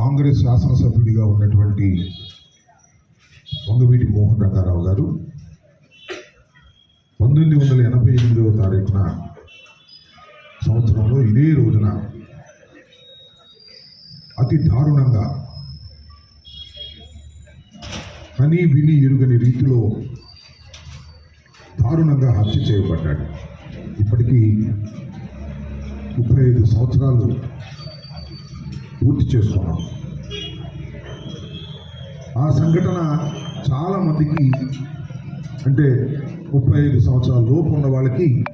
కాంగ్రెస్ శాసనసభ్యుడిగా ఉన్నటువంటి వంగవీటి మోహన్ రంగారావు గారు పంతొమ్మిది వందల ఎనభై ఎనిమిదవ తారీఖున సంవత్సరంలో ఇదే రోజున అతి దారుణంగా కనీ విని ఎరుగని రీతిలో దారుణంగా హత్య చేయబడ్డాడు. ఇప్పటికీ ముప్పై ఐదు సంవత్సరాలు పూర్తి చేసుకున్నాం. ఆ సంఘటన చాలామందికి అంటే ముప్పై ఐదు సంవత్సరాల లోపు ఉన్న వాళ్ళకి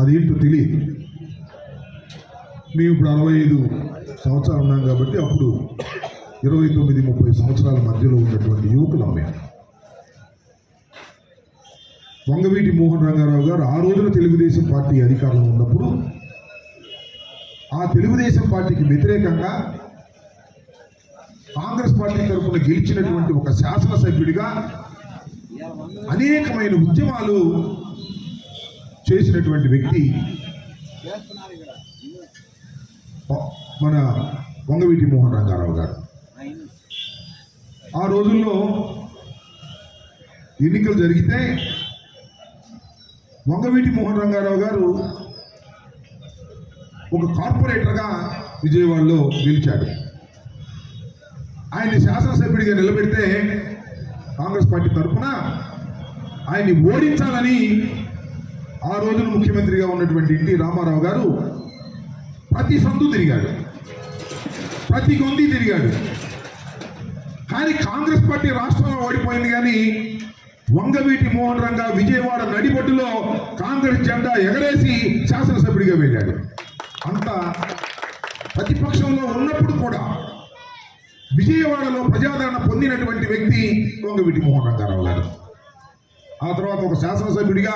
అదేంటో తెలియదు. మేము ఇప్పుడు అరవై ఐదు సంవత్సరాలు ఉన్నాం కాబట్టి అప్పుడు ఇరవై తొమ్మిది ముప్పై సంవత్సరాల మధ్యలో ఉన్నటువంటి యువకులు మేము. వంగవీటి మోహన్ రంగారావు గారు ఆ రోజున తెలుగుదేశం పార్టీ అధికారంలో ఉన్నప్పుడు ఆ తెలుగుదేశం పార్టీకి వ్యతిరేకంగా కాంగ్రెస్ పార్టీ తరఫున గెలిచినటువంటి ఒక శాసనసభ్యుడిగా అనేకమైన ఉద్యమాలు చేసినటువంటి వ్యక్తి మన వంగవీటి మోహన్ రంగారావు గారు. ఆ రోజుల్లో ఎన్నికలు జరిగితే వంగవీటి మోహన్ రంగారావు గారు ఒక కార్పొరేటర్గా విజయవాడలో నిలిచాడు. ఆయన్ని శాసనసభ్యుడిగా నిలబెడితే కాంగ్రెస్ పార్టీ తరఫున ఆయన్ని ఓడించాలని ఆ రోజున ముఖ్యమంత్రిగా ఉన్నటువంటి ఎన్టీ రామారావు గారు ప్రతి సందు తిరిగాడు. ప్రతి గొంతి తిరిగాడు. కానీ కాంగ్రెస్ పార్టీ రాష్ట్రంలో ఓడిపోయింది కానీ వంగవీటి మోహన్ రంగా విజయవాడ నడిబొడ్డులో కాంగ్రెస్ జెండా ఎగరేసి శాసనసభ్యుడిగా వెళ్ళాడు. అంత ప్రతిపక్షంలో ఉన్నప్పుడు కూడా విజయవాడలో ప్రజాదరణ పొందినటువంటి వ్యక్తి వంగవీటి మోహన్ రంగారావు గారు. ఆ తర్వాత ఒక శాసనసభ్యుడిగా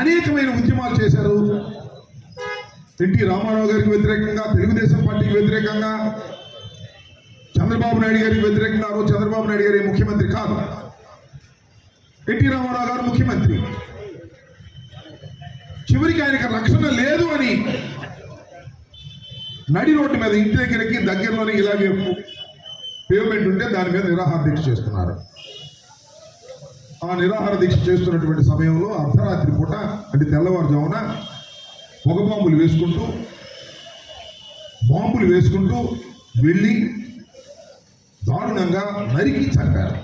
అనేకమైన ఉద్యమాలు చేశారు. ఎన్టీ రామారావు గారికి వ్యతిరేకంగా తెలుగుదేశం పార్టీకి వ్యతిరేకంగా చంద్రబాబు నాయుడు గారికి వ్యతిరేకంగా చంద్రబాబు నాయుడు గారి ముఖ్యమంత్రి కాదు. ఎన్టీ రామారావు గారు ముఖ్యమంత్రి. చివరికి ఆయనకు రక్షణ లేదు అని నడి రోడ్డు మీద ఇంటి దగ్గరికి దగ్గరలోనే ఇలాగే పేమెంట్ ఉంటే దాని మీద నిరాహార దీక్ష చేస్తున్నారు. ఆ నిరాహార దీక్ష చేస్తున్నటువంటి సమయంలో అర్ధరాత్రి పూట అంటే తెల్లవారుజామున పొగ బాంబులు వేసుకుంటూ బాంబులు వేసుకుంటూ వెళ్ళి దారుణంగా నరికి చంపారు.